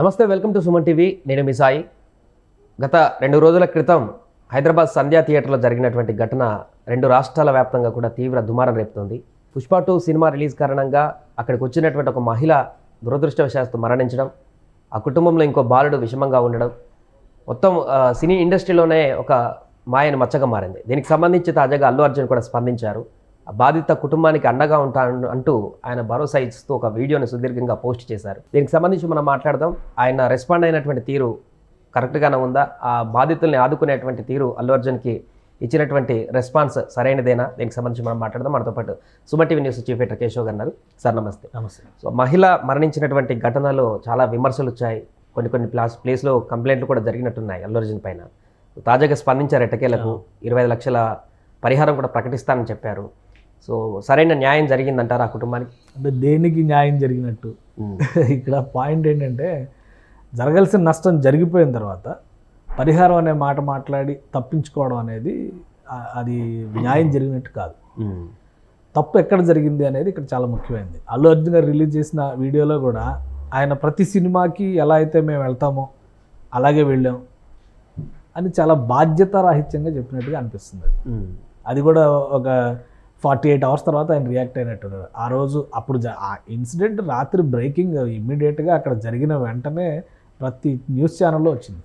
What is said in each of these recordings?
నమస్తే welcome to Suman TV. నేను మీ సాయి. గత రెండు రోజుల క్రితం హైదరాబాద్ సంధ్యా థియేటర్లో జరిగినటువంటి ఘటన రెండు రాష్ట్రాల వ్యాప్తంగా కూడా తీవ్ర దుమారం రేపుతోంది. పుష్ప టూ సినిమా రిలీజ్ కారణంగా అక్కడికి వచ్చినటువంటి ఒక మహిళ దురదృష్టవశాత్తు మరణించడం ఆ కుటుంబంలో ఇంకో బాలుడు విషమంగా ఉండడం మొత్తం సినీ ఇండస్ట్రీలోనే ఒక మాయను మచ్చగా మారింది. దీనికి సంబంధించి తాజాగా అల్లు అర్జున్ కూడా స్పందించారు. బాధిత కుటుంబానికి అండగా ఉంటాను అంటూ ఆయన భరోసా ఇస్తూ ఒక వీడియోని సుదీర్ఘంగా పోస్ట్ చేశారు. దీనికి సంబంధించి మనం మాట్లాడదాం. ఆయన రెస్పాండ్ అయినటువంటి తీరు కరెక్ట్గానే ఉందా? ఆ బాధితుల్ని ఆదుకునేటువంటి తీరు అల్లు అర్జున్కి ఇచ్చినటువంటి రెస్పాన్స్ సరైనదేనా? దీనికి సంబంధించి మనం మాట్లాడదాం. మనతో పాటు Suma TV news chief editor Keshav గారు. సార్ నమస్తే. నమస్తే. సో మహిళ మరణించినటువంటి ఘటనలో చాలా విమర్శలు వచ్చాయి. కొన్ని కొన్ని ప్లాస్ ప్లేస్లో కంప్లైంట్లు కూడా జరిగినట్టున్నాయి అల్లు అర్జున్ పైన. తాజాగా స్పందించారు ఎట్టకేలకు ఇరవై ఐదు లక్షల పరిహారం కూడా ప్రకటిస్తానని చెప్పారు. సో సరైన న్యాయం జరిగిందంటారా ఆ కుటుంబానికి? అంటే దేనికి న్యాయం జరిగినట్టు? ఇక్కడ పాయింట్ ఏంటంటే జరగాల్సిన నష్టం జరిగిపోయిన తర్వాత పరిహారం అనే మాట మాట్లాడి తప్పించుకోవడం అనేది అది న్యాయం జరిగినట్టు కాదు. తప్పు ఎక్కడ జరిగింది అనేది ఇక్కడ చాలా ముఖ్యమైనది. అల్లు అర్జున్ గారు రిలీజ్ చేసిన వీడియోలో కూడా ఆయన ప్రతి సినిమాకి ఎలా అయితే మేము వెళ్తామో అలాగే వెళ్ళాం అని చాలా బాధ్యతారాహిత్యంగా చెప్పినట్టుగా అనిపిస్తుంది. అది కూడా ఒక ఫార్టీ ఎయిట్ అవర్స్ తర్వాత ఆయన రియాక్ట్ అయినట్టున్నారు ఆ రోజు అప్పుడు ఆ ఇన్సిడెంట్ రాత్రి బ్రేకింగ్ ఇమ్మీడియట్గా అక్కడ జరిగిన వెంటనే ప్రతి న్యూస్ ఛానల్లో వచ్చింది.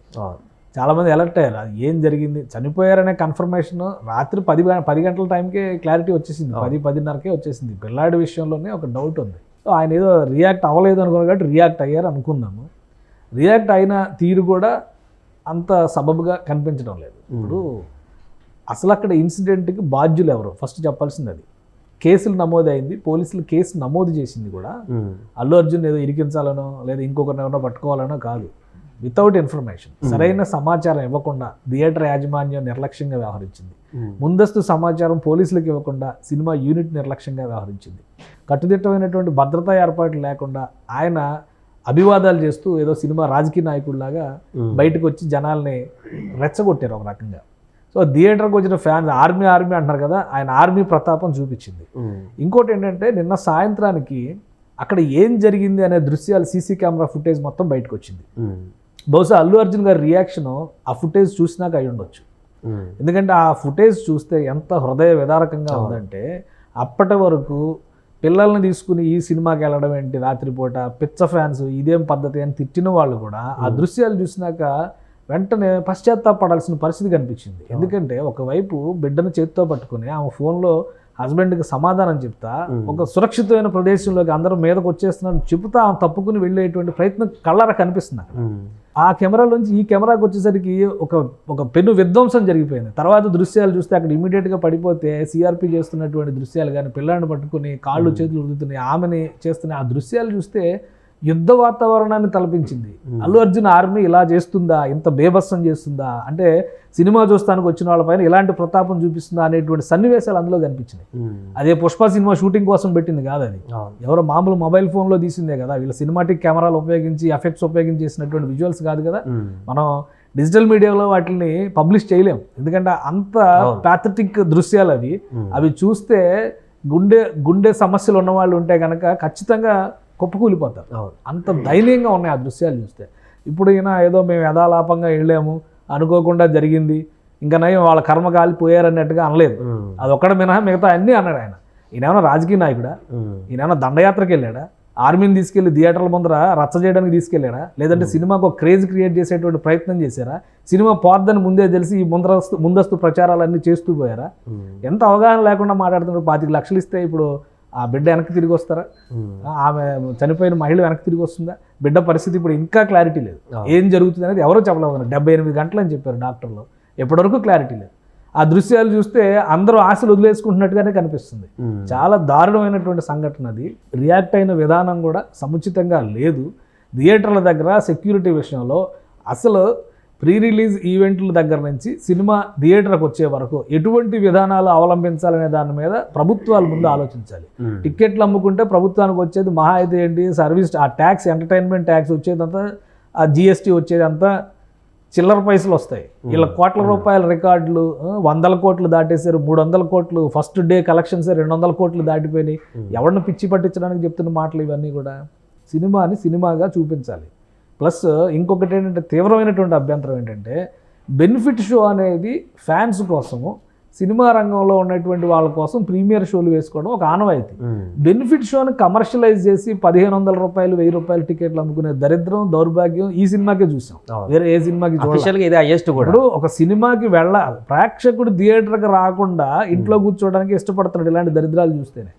చాలామంది అలర్ట్ అయ్యారు. అది ఏం జరిగింది? చనిపోయారనే కన్ఫర్మేషన్ రాత్రి పది పది గంటల టైంకే క్లారిటీ వచ్చేసింది. పది పదిన్నరకే వచ్చేసింది. పిల్లాడి విషయంలోనే ఒక డౌట్ ఉంది. సో ఆయన ఏదో రియాక్ట్ అవ్వలేదు అనుకున్నారు కాబట్టి రియాక్ట్ అయ్యారు అనుకుందాము. రియాక్ట్ అయిన తీరు కూడా అంత సబబుగా కనిపించడం లేదు. ఇప్పుడు అసలు అక్కడ ఇన్సిడెంట్కి బాధ్యులు ఎవరు ఫస్ట్ చెప్పాల్సింది అది కేసులు నమోదు అయింది పోలీసులు కేసు నమోదు చేసింది కూడా. అల్లు అర్జున్ ఏదో ఇరికించాలనో లేదా ఇంకొకరిని ఎవరినో పట్టుకోవాలనో కాదు. Without information. సరైన సమాచారం ఇవ్వకుండా థియేటర్ యాజమాన్యం నిర్లక్ష్యంగా వ్యవహరించింది. ముందస్తు సమాచారం పోలీసులకు ఇవ్వకుండా సినిమా యూనిట్ నిర్లక్ష్యంగా వ్యవహరించింది. కట్టుదిట్టమైనటువంటి భద్రతా ఏర్పాట్లు లేకుండా ఆయన అభివాదాలు చేస్తూ ఏదో సినిమా రాజకీయ నాయకుడిలాగా. బయటకు వచ్చి జనాల్ని రెచ్చగొట్టారు ఒక రకంగా. సో థియేటర్కి వచ్చిన ఫ్యాన్స్ ఆర్మీ ఆర్మీ అంటున్నారు కదా ఆయన ఆర్మీ ప్రతాపం చూపించింది. ఇంకోటి ఏంటంటే నిన్న సాయంత్రానికి అక్కడ ఏం జరిగింది అనే దృశ్యాలు సీసీ కెమెరా ఫుటేజ్ మొత్తం బయటకు వచ్చింది. బహుశా అల్లు అర్జున్ గారి రియాక్షన్ ఆ ఫుటేజ్ చూసినాక అయి ఉండొచ్చు. ఎందుకంటే ఆ ఫుటేజ్ చూస్తే ఎంత హృదయ విదారకంగా ఉందంటే అప్పటి వరకు పిల్లల్ని తీసుకుని ఈ సినిమాకి వెళ్ళడం ఏంటి రాత్రిపూట పిచ్చ ఫ్యాన్స్ ఇదేం పద్ధతి అని తిట్టిన వాళ్ళు కూడా ఆ దృశ్యాలు చూసినాక వెంటనే పశ్చాత్తాపడాల్సిన పరిస్థితి కనిపించింది. ఎందుకంటే ఒకవైపు బిడ్డను చేతితో పట్టుకుని ఆమె ఫోన్లో హస్బెండ్కి సమాధానం చెప్తా ఒక సురక్షితమైన ప్రదేశంలోకి అందరూ మీదకి వచ్చేస్తున్నారని చెబుతా ఆమె తప్పుకుని వెళ్ళేటువంటి ప్రయత్నం కళ్ళారా కనిపిస్తుంది. ఆ కెమెరాలోంచి ఈ కెమెరాకి వచ్చేసరికి ఒక ఒక పెను విధ్వంసం జరిగిపోయింది. తర్వాత దృశ్యాలు చూస్తే అక్కడ ఇమీడియట్గా పడిపోతే సిఆర్పి చేస్తున్నటువంటి దృశ్యాలు కానీ పిల్లాడిని పట్టుకుని కాళ్ళు చేతులు ఉదుతున్నాయి ఆమెని చేస్తున్న ఆ దృశ్యాలు చూస్తే యుద్ధ వాతావరణాన్ని తలపించింది. అల్లు అర్జున్ ఆర్మీ ఇలా చేస్తుందా? ఇంత బేభత్సం చేస్తుందా? అంటే సినిమా చూస్తానికి వచ్చిన వాళ్ళపైన ఇలాంటి ప్రతాపం చూపిస్తుందా అనేటువంటి సన్నివేశాలు అందులో కనిపించినాయి. అదే పుష్ప సినిమా షూటింగ్ కోసం పెట్టింది కాదు అది. ఎవరో మామూలు మొబైల్ ఫోన్లో తీసిందే కదా. వీళ్ళ సినిమాటిక్ కెమెరాలు ఉపయోగించి ఎఫెక్ట్స్ ఉపయోగించి చేసినటువంటి విజువల్స్ కాదు కదా. మనం డిజిటల్ మీడియాలో వాటిని పబ్లిష్ చేయలేం. ఎందుకంటే అంత ప్యాథటిక్ దృశ్యాలు అవి. అవి చూస్తే గుండె గుండె సమస్యలు ఉన్న వాళ్ళు ఉంటే కనుక ఖచ్చితంగా కుప్పకూలిపోతారు. అంత దయనీయంగా ఉన్నాయి ఆ దృశ్యాలు చూస్తే. ఇప్పుడు ఈయన ఏదో మేము యథాలాపంగా వెళ్ళాము అనుకోకుండా జరిగింది ఇంకా నయం వాళ్ళ కర్మ కాలిపోయారన్నట్టుగా అనలేదు. ఉమ్. అది ఒక్కడ మినహా మిగతా అన్నీ అన్నాడు ఆయన. ఈయనేమన్నా రాజకీయ నాయకుడా? ఉమ్. ఈయన దండయాత్రకి వెళ్ళాడా? ఆర్మీని తీసుకెళ్ళి థియేటర్ల ముందర రచ్చ చేయడానికి తీసుకెళ్ళాడా? లేదంటే సినిమాకు ఒక క్రేజ్ క్రియేట్ చేసేటువంటి ప్రయత్నం చేశారా? సినిమా పోద్దని ముందే తెలిసి ఈ ముందస్తు ముందస్తు ప్రచారాలన్నీ చేస్తూ పోయారా. ఎంత అవగాహన లేకుండా మాట్లాడుతున్నారు? పాతిక లక్షలు ఇస్తే ఇప్పుడు ఆ బిడ్డ వెనక్కి తిరిగి వస్తారా? ఉమ్. ఆమె చనిపోయిన మహిళ వెనక్కి తిరిగి వస్తుందా? బిడ్డ పరిస్థితి ఇప్పుడు ఇంకా క్లారిటీ లేదు. ఏం జరుగుతుంది అనేది ఎవరో చెప్పలేదు డెబ్బై ఎనిమిది గంటలు అని చెప్పారు డాక్టర్లు. ఎప్పటివరకు క్లారిటీ లేదు. ఆ దృశ్యాలు చూస్తే అందరూ ఆశలు వదిలేసుకుంటున్నట్టుగానే కనిపిస్తుంది. ఉమ్. చాలా దారుణమైనటువంటి సంఘటన అది. రియాక్ట్ అయిన విధానం కూడా సముచితంగా లేదు. థియేటర్ల దగ్గర సెక్యూరిటీ విషయంలో అసలు ప్రీ రిలీజ్ ఈవెంట్ల దగ్గర నుంచి సినిమా థియేటర్కి వచ్చే వరకు ఎటువంటి విధానాలు అవలంబించాలనే దాని మీద ప్రభుత్వాలు ముందు ఆలోచించాలి. ఉమ్. టికెట్లు అమ్ముకుంటే ప్రభుత్వానికి వచ్చేది మహా అయితే ఏంటి? సర్వీస్ ఆ ట్యాక్స్ ఎంటర్టైన్మెంట్ ట్యాక్స్ వచ్చేదంతా ఆ జిఎస్టీ వచ్చేదంతా చిల్లర పైసలు వస్తాయి. వీళ్ళ కోట్ల రూపాయల రికార్డులు వందల కోట్లు దాటేశారు మూడు వందల కోట్లు ఫస్ట్ డే కలెక్షన్స్ రెండు వందల కోట్లు దాటిపోయినాయి. ఎవరిని పిచ్చి పట్టించడానికి చెప్తున్న మాటలు ఇవన్నీ కూడా సినిమాని సినిమాగా చూపించాలి. ప్లస్ ఇంకొకటి ఏంటంటే తీవ్రమైనటువంటి అభ్యంతరం ఏంటంటే బెనిఫిట్ షో అనేది ఫ్యాన్స్ కోసము సినిమా రంగంలో ఉన్నటువంటి వాళ్ళ కోసం ప్రీమియర్ షోలు వేసుకోవడం ఒక ఆనవాయితీ. బెనిఫిట్ షోని కమర్షియలైజ్ చేసి పదిహేను వందల రూపాయలు వెయ్యి రూపాయలు టికెట్లు అమ్ముకునే దరిద్రం దౌర్భాగ్యం ఈ సినిమాకే చూసాం. వేరే ఏ సినిమాకి ఇప్పుడు ఒక సినిమాకి వెళ్ళ ప్రేక్షకుడు థియేటర్కి రాకుండా ఇంట్లో కూర్చోవడానికి ఇష్టపడతాడు ఇలాంటి దరిద్రాలు చూస్తేనే.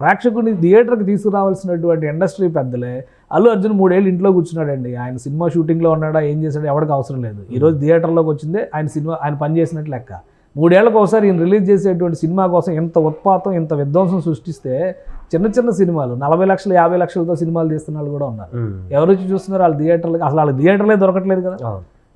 ప్రేక్షకుడిని థియేటర్కి తీసుకురావాల్సినటువంటి ఇండస్ట్రీ పెద్దలే అల్లు అర్జున్ మూడేళ్ళు ఇంట్లో కూర్చున్నాడండి. ఆయన సినిమా షూటింగ్లో ఉన్నాడా ఏం చేశాడో ఎవరికి అవసరం లేదు. ఈ రోజు థియేటర్లోకి వచ్చిందే ఆయన సినిమా ఆయన పని చేసినట్లు లెక్క. మూడేళ్ళకు ఒకసారి ఈయన రిలీజ్ చేసేటువంటి సినిమా కోసం ఇంత ఉత్పాతం ఇంత విధ్వంసం సృష్టిస్తే చిన్న చిన్న సినిమాలు నలభై లక్షలు యాభై లక్షలతో సినిమాలు తీస్తున్న వాళ్ళు కూడా ఉన్నారు. ఎవరు వచ్చి చూస్తున్నారు? వాళ్ళు థియేటర్లకి అసలు వాళ్ళకి థియేటర్లే దొరకట్లేదు కదా.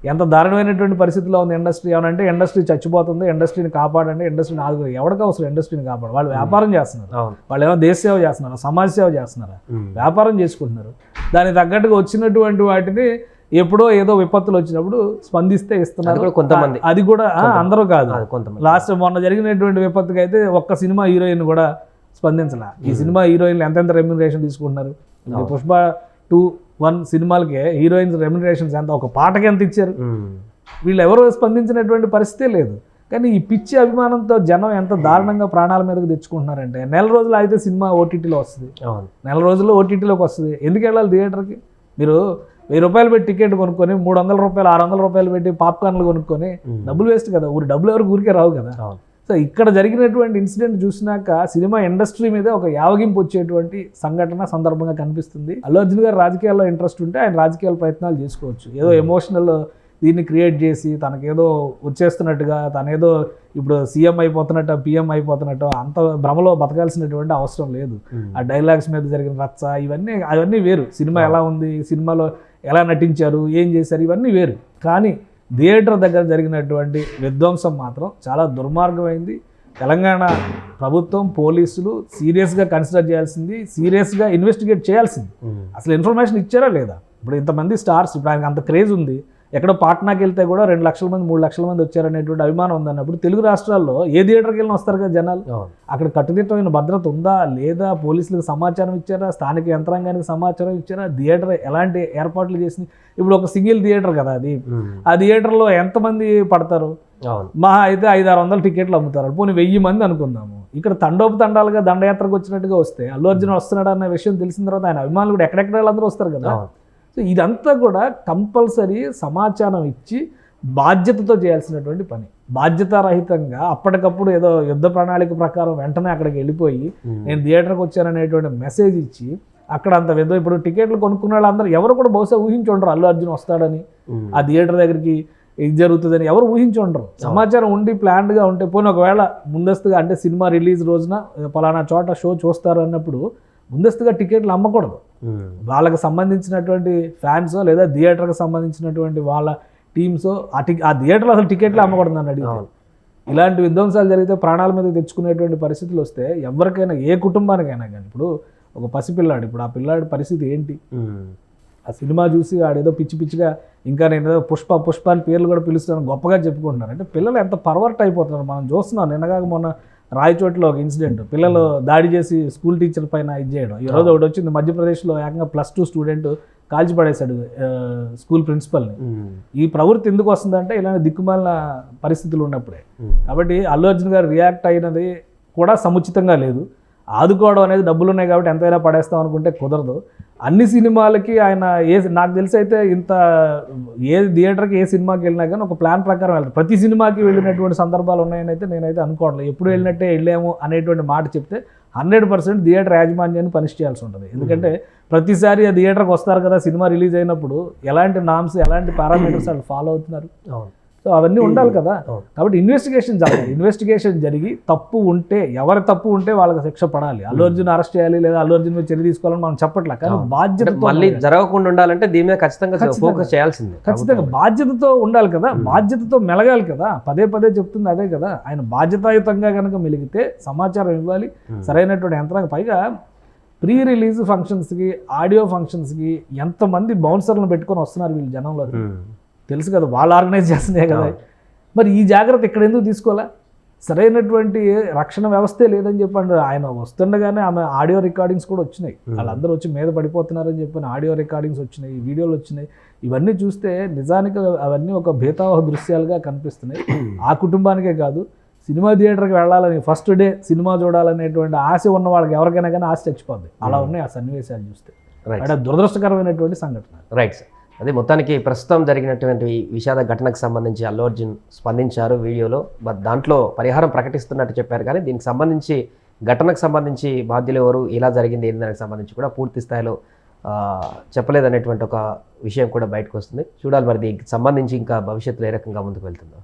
ఎంత దారుణమైనటువంటి పరిస్థితిలో ఉంది ఇండస్ట్రీ ఏమనంటే ఇండస్ట్రీ చచ్చిపోతుంది ఇండస్ట్రీని కాపాడండి ఇండస్ట్రీని ఆదుకో ఎవరికి అవసరం ఇండస్ట్రీని కాపాడు? వాళ్ళు వ్యాపారం చేస్తున్నారు. అవును. వాళ్ళు ఏమో దేశ సేవ చేస్తున్నారు సమాజ సేవ చేస్తున్నారు. వ్యాపారం చేసుకుంటున్నారు. దానికి తగ్గట్టుగా వచ్చినటువంటి వాటిని ఎప్పుడో ఏదో విపత్తులు వచ్చినప్పుడు స్పందిస్తే ఇస్తున్నారు. కొంతమంది. అది కూడా అందరూ కాదు. కొంతమంది. లాస్ట్ మొన్న జరిగినటువంటి విపత్తుకి అయితే ఒక్క సినిమా హీరోయిన్ కూడా స్పందించలా. ఈ సినిమా హీరోయిన్లు ఎంతెంత రెమ్యునరేషన్ తీసుకుంటున్నారు? పుష్ప టూ వన్ సినిమాలకే హీరోయిన్స్ రెమ్యునరేషన్స్ ఎంత ఒక పాటకి ఎంత ఇచ్చారు. వీళ్ళు ఎవరు స్పందించినటువంటి పరిస్థితే లేదు. కానీ ఈ పిచ్చి అభిమానంతో జనం ఎంత దారుణంగా ప్రాణాల మీదకి తెచ్చుకుంటున్నారంటే నెల రోజులు అయితే సినిమా ఓటీటీలో వస్తుంది. నెల రోజుల్లో ఓటీటీలోకి వస్తుంది. ఎందుకు వెళ్ళాలి థియేటర్కి? మీరు వెయ్యి రూపాయలు పెట్టి టికెట్ కొనుక్కొని మూడు వందల రూపాయలు ఆరు వందల రూపాయలు పెట్టి పాప్కార్న్లు కొనుక్కొని డబ్బులు వేస్ట్ కదా. ఊరి డబ్బులు ఎవరికి ఊరికే రావు కదా. సో ఇక్కడ జరిగినటువంటి ఇన్సిడెంట్ చూసినాక సినిమా ఇండస్ట్రీ మీద ఒక యావగింపు వచ్చేటువంటి సంఘటన సందర్భంగా కనిపిస్తుంది. అల్లు అర్జున్ గారు రాజకీయాల్లో ఇంట్రెస్ట్ ఉంటే ఆయన రాజకీయాల ప్రయత్నాలు చేసుకోవచ్చు. ఏదో ఎమోషనల్ దీన్ని క్రియేట్ చేసి తనకేదో వచ్చేస్తున్నట్టుగా తనేదో ఇప్పుడు సీఎం అయిపోతున్నట్టు పిఎం అయిపోతున్నట్టు అంత భ్రమలో బతకాల్సినటువంటి అవసరం లేదు. ఆ డైలాగ్స్ మీద జరిగిన రచ్చ ఇవన్నీ అవన్నీ వేరు. సినిమా ఎలా ఉంది సినిమాలో ఎలా నటించారు ఏం చేశారు ఇవన్నీ వేరు. కానీ థియేటర్ దగ్గర జరిగినటువంటి విధ్వంసం మాత్రం చాలా దుర్మార్గమైంది. తెలంగాణ ప్రభుత్వం పోలీసులు సీరియస్గా కన్సిడర్ చేయాల్సింది సీరియస్గా ఇన్వెస్టిగేట్ చేయాల్సింది. అసలు ఇన్ఫర్మేషన్ ఇచ్చారా లేదా? ఇప్పుడు ఇంతమంది స్టార్స్ ఇప్పుడు ఆయనకి అంత క్రేజ్ ఉంది. ఎక్కడో పాట్నాకి వెళ్తే కూడా రెండు లక్షల మంది మూడు లక్షల మంది వచ్చారనేటువంటి అభిమానం ఉందన్నప్పుడు తెలుగు రాష్ట్రాల్లో ఏ థియేటర్కి వెళ్ళినా వస్తారు కదా జనాలు? అక్కడ కట్టుదిట్టమైన భద్రత ఉందా? లేదా పోలీసులకు సమాచారం ఇచ్చారా? స్థానిక యంత్రాంగానికి సమాచారం ఇచ్చారా? థియేటర్ ఎలాంటి ఏర్పాట్లు చేసింది? ఇప్పుడు ఒక సింగిల్ థియేటర్ కదా అది. ఆ థియేటర్లో ఎంతమంది పడతారు? మహా అయితే ఐదు ఆరు వందల టికెట్లు అమ్ముతారు. పోనీ వెయ్యి మంది అనుకుందాము. ఇక్కడ తండోపు తండాలుగా దండయాత్రకు వచ్చినట్టుగా వస్తే అల్లు అర్జున్ వస్తున్నాడు అన్న విషయం తెలిసిన తర్వాత ఆయన అభిమానులు కూడా ఎక్కడెక్కడ వాళ్ళందరూ వస్తారు కదా? సో ఇదంతా కూడా కంపల్సరీ సమాచారం ఇచ్చి బాధ్యతతో చేయాల్సినటువంటి పని బాధ్యతారహితంగా అప్పటికప్పుడు ఏదో యుద్ధ ప్రణాళిక ప్రకారం వెంటనే అక్కడికి వెళ్ళిపోయి. నేను థియేటర్కి వచ్చాననేటువంటి మెసేజ్ ఇచ్చి అక్కడ అంత విధం ఇప్పుడు టికెట్లు కొనుక్కున్న వాళ్ళందరూ ఎవరు కూడా బహుశా ఊహించుండరు అల్లు అర్జున్ వస్తాడని. ఆ థియేటర్ దగ్గరికి ఇది జరుగుతుందని ఎవరు ఊహించుండరు సమాచారం ఉండి ప్లాన్డ్గా ఉంటే పోనీ ఒకవేళ ముందస్తుగా అంటే సినిమా రిలీజ్ రోజున పలానా చోట షో చూస్తారు అన్నప్పుడు ముందస్తుగా టికెట్లు అమ్మకూడదు. వాళ్ళకి సంబంధించినటువంటి ఫ్యాన్స్ లేదా థియేటర్కి సంబంధించినటువంటి వాళ్ళ టీమ్స్ ఆ టి ఆ థియేటర్లో అసలు టికెట్లు అమ్మకూడదు నన్ను అడిగితే అవును. ఇలాంటి విధ్వంసాలు జరిగితే ప్రాణాల మీద తెచ్చుకునేటువంటి పరిస్థితులు వస్తే ఎవరికైనా ఏ కుటుంబానికైనా కానీ ఇప్పుడు ఒక పసిపిల్లాడు ఇప్పుడు ఆ పిల్లాడి పరిస్థితి ఏంటి. ఆ సినిమా చూసి ఆడేదో పిచ్చి పిచ్చిగా ఇంకా నేను ఏదో పుష్ప పుష్ప అని పేర్లు కూడా పిలుస్తాను గొప్పగా చెప్పుకుంటున్నారు అంటే పిల్లలు ఎంత పర్వర్ట్ అయిపోతున్నారు మనం చూస్తున్నాం నిన్నగాక మొన్న రాయచోటిలో ఒక ఇన్సిడెంట్. పిల్లలు దాడి చేసి స్కూల్ టీచర్ పైన ఇది చేయడం. ఈ రోజు ఒకటి వచ్చింది. మధ్యప్రదేశ్లో ఏకంగా ప్లస్ టూ స్టూడెంట్ కాల్చి పడేశాడు స్కూల్ ప్రిన్సిపల్ని. ఉమ్. ఈ ప్రవృత్తి ఎందుకు వస్తుందంటే ఇలాంటి దిక్కుమాలిన పరిస్థితులు ఉన్నప్పుడే. ఉమ్. కాబట్టి అల్లు అర్జున్ గారు రియాక్ట్ అయినది కూడా సముచితంగా లేదు. ఆదుకోవడం అనేది డబ్బులు ఉన్నాయి కాబట్టి ఎంతైనా పడేస్తాం అనుకుంటే కుదరదు. అన్ని సినిమాలకి ఆయన ఏ నాకు తెలిసి అయితే ఇంత ఏ థియేటర్కి ఏ సినిమాకి వెళ్ళినా కానీ ఒక ప్లాన్ ప్రకారం వెళ్తారు. ప్రతి సినిమాకి వెళ్ళినటువంటి సందర్భాలు ఉన్నాయని అయితే నేనైతే అనుకోవట్లేదు. ఎప్పుడు వెళ్ళినట్టే వెళ్ళాము అనేటువంటి మాట చెప్తే హండ్రెడ్ పర్సెంట్ థియేటర్ యాజమాన్యాన్ని పనిష్ చేయాల్సి ఉంటుంది. ఎందుకంటే ప్రతిసారి ఆ థియేటర్కి వస్తారు కదా సినిమా రిలీజ్ అయినప్పుడు ఎలాంటి నామ్స్ ఎలాంటి పారామీటర్స్ వాళ్ళు ఫాలో అవుతున్నారు? అవును. సో అవన్నీ ఉండాలి కదా. కాబట్టి ఇన్వెస్టిగేషన్ జరగాలి. ఇన్వెస్టిగేషన్ జరిగి తప్పు ఉంటే ఎవరి తప్పు ఉంటే వాళ్ళకి శిక్ష పడాలి. అల్లు అర్జున్ అరెస్ట్ చేయాలి లేదా అల్లు అర్జున్ మీద చర్య తీసుకోవాలని మనం చెప్పట్లే. కానీ బాధ్యత మళ్ళీ జరగకుండా ఉండాలంటే దీని మీద ఖచ్చితంగా. ఫోకస్ చేయాల్సిందే. ఖచ్చితంగా. బాధ్యతతో ఉండాలి కదా. బాధ్యతతో మెలగాలి కదా. పదే పదే చెప్తుంది అదే కదా. ఆయన బాధ్యతాయుతంగా కనుక మెలిగితే సమాచారం ఇవ్వాలి. Hmm. సరైనటువంటి యంత్రాంగం. పైగా ప్రీ రిలీజ్ ఫంక్షన్స్కి ఆడియో ఫంక్షన్స్కి ఎంతమంది బౌన్సర్లను పెట్టుకొని వస్తున్నారు వీళ్ళు జనంలో. తెలుసు కదా వాళ్ళు ఆర్గనైజ్ చేస్తున్నాయి కదా. మరి ఈ జాగ్రత్త ఇక్కడ ఎందుకు తీసుకోవాలా? సరైనటువంటి రక్షణ వ్యవస్థే లేదని చెప్పండి. ఆయన వస్తుండగానే ఆమె ఆడియో రికార్డింగ్స్ కూడా వచ్చినాయి. వాళ్ళందరూ వచ్చి మీద పడిపోతున్నారని చెప్పిన ఆడియో రికార్డింగ్స్ వచ్చినాయి వీడియోలు వచ్చినాయి. ఇవన్నీ చూస్తే నిజానికి అవన్నీ ఒక భేతావహ దృశ్యాలుగా కనిపిస్తున్నాయి. ఆ కుటుంబానికే కాదు సినిమా థియేటర్కి వెళ్ళాలని ఫస్ట్ డే సినిమా చూడాలనేటువంటి ఆశ ఉన్న వాళ్ళకి ఎవరికైనా కానీ ఆశ చచ్చిపోద్ది అలా ఉన్నాయి ఆ సన్నివేశాలు చూస్తే. దురదృష్టకరమైనటువంటి సంఘటన రైట్ సార్ అదే మొత్తానికి ప్రస్తుతం జరిగినటువంటి విషాద ఘటనకు సంబంధించి అల్లు అర్జున్ స్పందించారు వీడియోలో. బట్ దాంట్లో పరిహారం ప్రకటిస్తున్నట్టు చెప్పారు. కానీ దీనికి సంబంధించి ఘటనకు సంబంధించి బాధ్యులు ఎవరు ఎలా జరిగింది ఏంటి దానికి సంబంధించి కూడా పూర్తి స్థాయిలో చెప్పలేదనేటువంటి ఒక విషయం కూడా బయటకు వస్తుంది. చూడాలి మరి దీనికి సంబంధించి ఇంకా భవిష్యత్తులో ఏ రకంగా ముందుకు వెళ్తుందో.